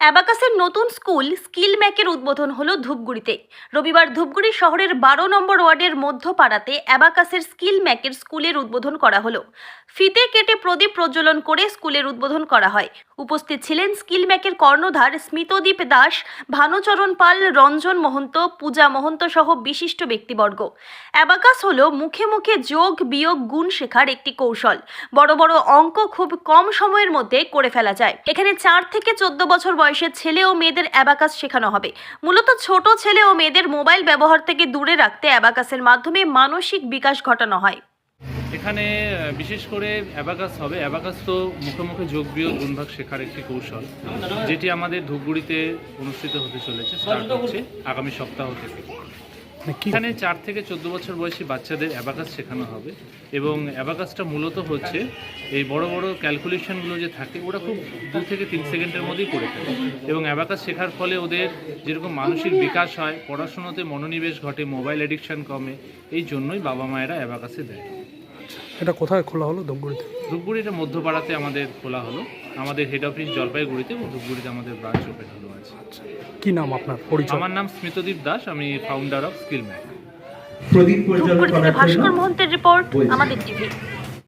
অ্যাবাকাসের নতুন school skill ম্যাকের উদ্বোধন হলো ধূপগুড়িতে। রবিবার ধূপগুড়ি শহরের বারো নম্বর ওয়ার্ডের মধ্যপাড়াতে অ্যাবাকাসের স্কিল ম্যাকের স্কুলের উদ্বোধন করা হলো। ফিতে কেটে প্রদীপ প্রজ্বলন করে স্কুলের উদ্বোধন করা হয়। উপস্থিত ছিলেন স্কিল ম্যাকের কর্ণধার স্মিতদীপ দাস, ভানুচরণ পাল, রঞ্জন মহন্ত, পূজা মহন্ত সহ বিশিষ্ট ব্যক্তিবর্গ। অ্যাবাকাস হলো মুখে মুখে যোগ, বিয়োগ, গুণ শেখার একটি কৌশল। বড় বড় অঙ্ক খুব কম সময়ের মধ্যে করে ফেলা যায়। এখানে চার থেকে চোদ্দ বছর বয়সের ছেলে ও মেয়েদের অ্যাবাকাস শেখানো হবে। মূলত ছোট ছেলে ও মেয়েদের মোবাইল ব্যবহার থেকে দূরে রাখতে অ্যাবাকাসের মাধ্যমে মানসিক বিকাশ ঘটানো হয়। এখানে বিশেষ করে অ্যাবাকাস হবে। অ্যাবাকাস তো মুখোমুখি মুখে যোগ বিয়োগ গুণভাগ শেখার একটি কৌশল, যেটি আমাদের ধূপগুড়িতে অনুষ্ঠিত হতে চলেছে আগামী সপ্তাহ থেকে। এখানে চার থেকে চোদ্দ বছর বয়সী বাচ্চাদের অ্যাবাকাস শেখানো হবে এবং অ্যাবাকাসটা মূলত হচ্ছে এই বড় বড় ক্যালকুলেশনগুলো যে থাকে, ওরা খুব দু থেকে তিন সেকেন্ডের মধ্যেই করে থাকে এবং অ্যাবাকাস শেখার ফলে ওদের যেরকম মানসিক বিকাশ হয়, পড়াশোনাতে মনোনিবেশ ঘটে মোবাইল অ্যাডিকশান কমে, এই জন্যই বাবা মায়েরা অ্যাবাকাসে দেয়। এটা কোথায় খোলা হলো? ধূপগুড়িতে? ধূপগুড়িটা মধ্যপাড়াতে আমাদের খোলা হলো। আমাদের হেড অফিস জলপাইগুড়িতে এবং ধূপগুড়িতে আমাদের ব্রাঞ্চ ওপেন হলো আছে কি নাম আপনার পরিচয়? আমার নাম স্মিতদীপ দাস আমি ফাউন্ডার অফ স্কিল ম্যাক প্রদীপ পরিচালনা জন্য ভাস্কর মোহন্তের রিপোর্ট আমাদের টিভি